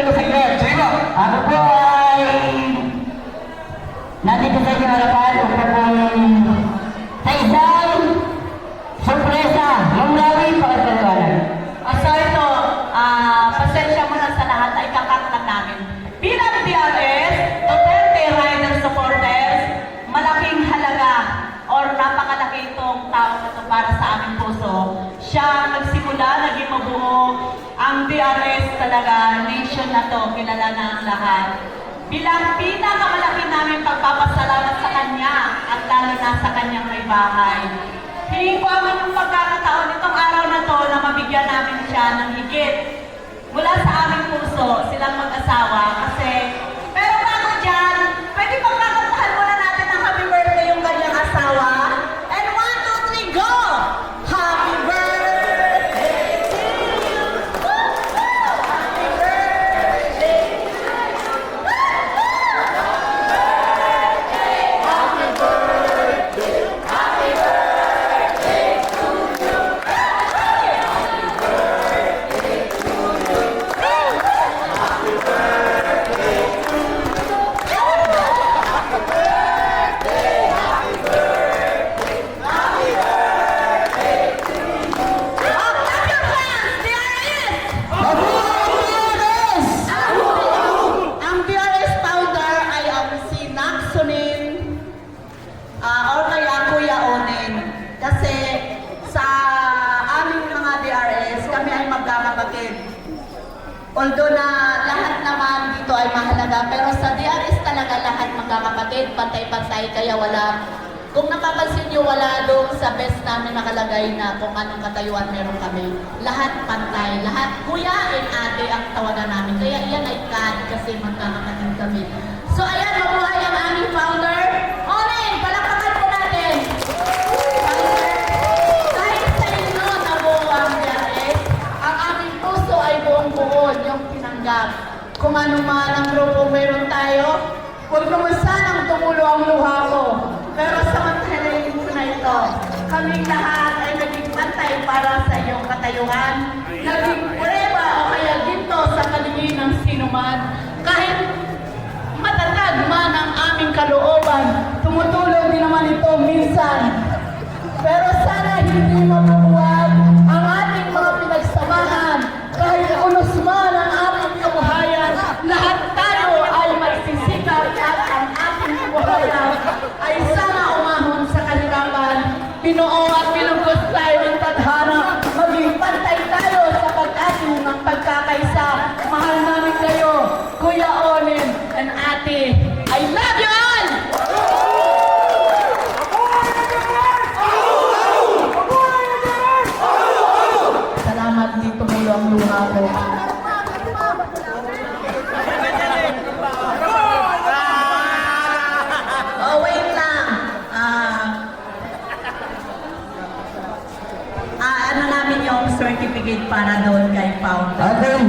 nandito sa inyo. Sino? Ako po ay nandito sa inyo harapan upang po sa isang sorpresa. Yung lawi, pakipaliwanan. Oh, ah, sorry po. Ah, pasensya mo na sa lahat ay kakat namin. Bilang DRS, Duterte Rider Supporters, malaking halaga or napakalaki itong tao na ito para sa aming puso. Siya nagsimula, naging mabuo DRS talaga, nation na to, kilala na ang lahat. Bilang pinakamalaki namin pagpapasalamat sa kanya at lalo na sa kanyang may bahay. Hingin ko ang inyong pagkakataon itong araw na to na mabigyan namin siya ng higit mula sa aming puso, silang mag-asawa. Kasi, Although na lahat naman dito ay mahalaga, pero sa DRS talaga lahat magkakapatid, pantay-pantay, kaya wala kung napapansin nyo, wala doon sa best namin nakalagay na kung anong katayuan meron kami. Lahat pantay, lahat kuya and ate ang tawagan namin. Kaya iyan ay CAD kasi magkakapatid kami. Kung ano man ang grupo meron tayo, huwag naman sanang tumulo ang luha ko. Pero samantalayin ko na ito, kaming lahat ay naging pantay para sa iyong katayuan. Naging prueba o kaya ginto sa kaligin ng sinuman. Kahit matatag man certificate para doon kay founder. Atin,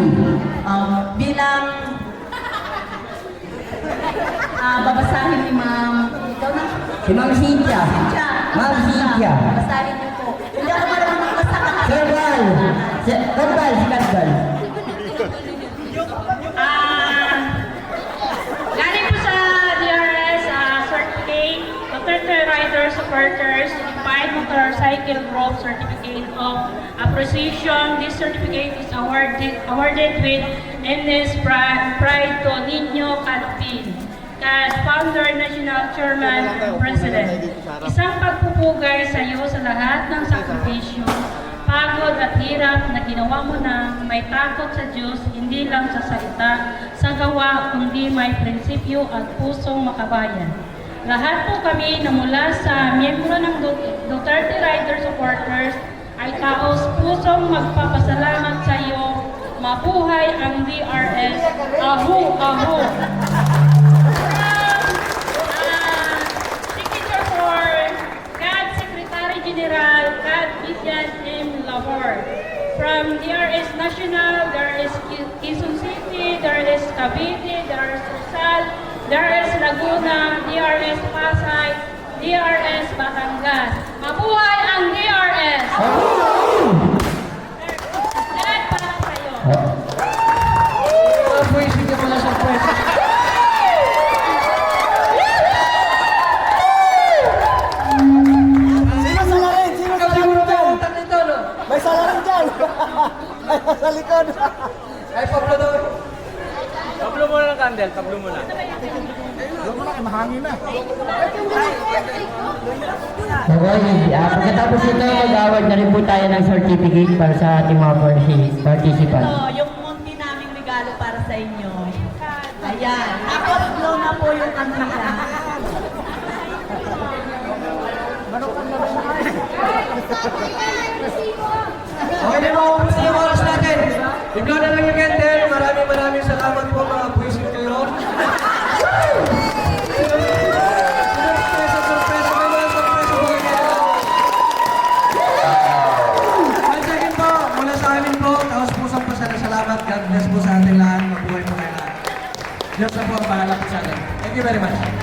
Um, bilang ah, babasahin ni ma'am, ikaw na, si Ma'am Cynthia. Ma'am Cynthia. Basahin niyo po. Hindi ako marunong magbasa kasi. Sir Val. Si Karbal. Ah, galing po sa DRS, uh, certificate, Duterte Rider Supporters, Unified Motorcycle Group Certificate of Appreciation. This certificate is awarded, awarded with NS Pride, Pride to Nino Catpin. As founder, national chairman, and president. Isang pagpupugay sa iyo sa lahat ng sakripisyo, pagod at hirap na ginawa mo na may takot sa Diyos, hindi lang sa salita, sa gawa, kundi may prinsipyo at pusong makabayan. Lahat po kami na mula sa miyembro ng Du- Duterte Rider Supporters ay taos pusong magpapasalamat sa iyo. Mabuhay ang DRS. Ah, God Secretary General God Vivian M. Labor. From DRS National, there is Quezon City, there is Cavite, there is Rizal, there is Laguna, DRS Pasay, DRS Batangas. Mabuhay ang DRS! Dad, para sa'yo. Ah, please, bigyan mo na siyang press. Sino salarin? Sino salarin dyan? May sa likod! Ay, Pablo daw. Pablo mo na ng candle, Pablo mo na. Okay, ah, pagkatapos nito, mag-award na rin po tayo ng certificate para sa ating mga particip- participants. Ito, yung munti naming regalo para sa inyo. Ayan. Tapos blow na po yung kandila. Okay na mga umpisa yung oras natin. Ikaw na lang yung candle. Maraming maraming salamat po mga puwisit kayo. Surpresa, surpresa. May mga surpresa po kayo. Once again po, mula sa amin po, taos pusong pasalamat. God bless po sa ating lahat. Mabuhay po kayo lahat. Diyos na po ang bahala po. Thank you very much.